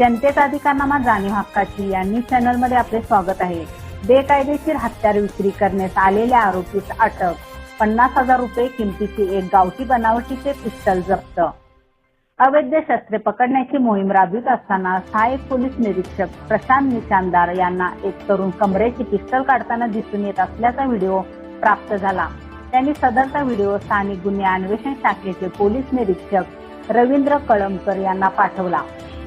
जनतेचा अधिकारनामा जाणीव हक्काची या न्यूजमध्ये आपले स्वागत आहे. बेकायदेशीर हत्यार विक्री करण्यात आलेल्या आरोपीस अटक. पन्नास हजार रुपये किमतीची एक गावठी बनावटीचे पिस्टल जप्त. अवैध शस्त्रे पकडण्याची मोहीम राबवित असताना सहाय्यक पोलीस निरीक्षक प्रशांत निशानदार यांना एक तरुण कमरेची पिस्टल काढताना दिसून येत असल्याचा व्हिडिओ प्राप्त झाला. त्यांनी सदरचा व्हिडिओ स्थानिक गुन्हे अन्वेषण शाखेचे पोलीस निरीक्षक रवींद्र कळमकर यांना पाठवला.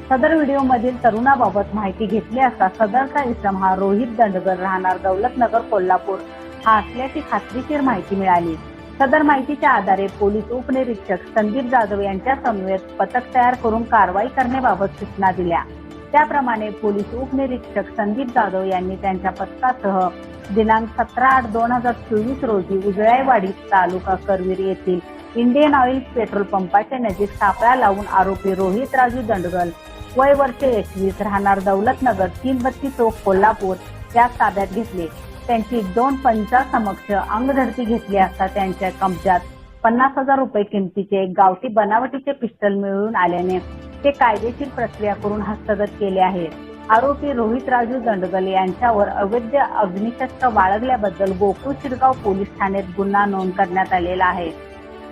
सदर व्हिडिओ मधील तरुणाबाबत माहिती घेतली असता सदरचा इसम हा रोहित दंडगर राहणार दौलतनगर कोल्हापूर. हा असल्याची खात्रीशीर माहिती मिळाली. सदर माहितीच्या आधारे पोलीस उपनिरीक्षक संदीप जाधव यांच्या समवेत पथक तयार करून कारवाई करण्याबाबत सूचना दिल्या. त्याप्रमाणे पोलीस उपनिरीक्षक संदीप जाधव यांनी त्यांच्या पथकासह दिनांक सतरा आठ दोन हजार चोवीस रोजी उजळाईवाडी तालुका करवीर येथील इंडियन ऑइल पेट्रोल पंपाच्या नजीक सापळा लावून आरोपी रोहित राजू दंडगल वय वर्ष एकवीस राहणार दौलतनगर तीन बत्ती चौक कोल्हापूर या ताब्यात घेतले. त्यांची दोन पंचा समक्ष अंगधरती घेतली असता त्यांच्या कब्जात पन्नास हजार रुपये किमतीचे एक गावठी बनावटीचे पिस्टल मिळून आल्याने ते कायदेशीर प्रक्रिया करून हस्तगत केले आहे आरोपी रोहित राजू दंडगल यांच्यावर अवैध अग्निशस्त्र बाळगल्याबद्दल गोकुळ शिरगाव पोलीस ठाण्यात गुन्हा नोंद करण्यात आलेला आहे.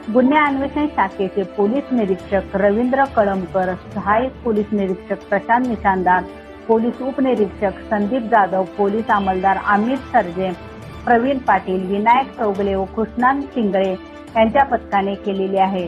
गुन्हे अन्वेषण शाखेचे पोलीस निरीक्षक रवींद्र कळमकर सहाय्यक पोलीस निरीक्षक प्रशांत निशानदार पोलीस उपनिरीक्षक संदीप जाधव पोलीस अंमलदार अमित सरजे प्रवीण पाटील विनायक चौगले व कृष्णान शिंगळे यांच्या पथकाने केलेली आहे.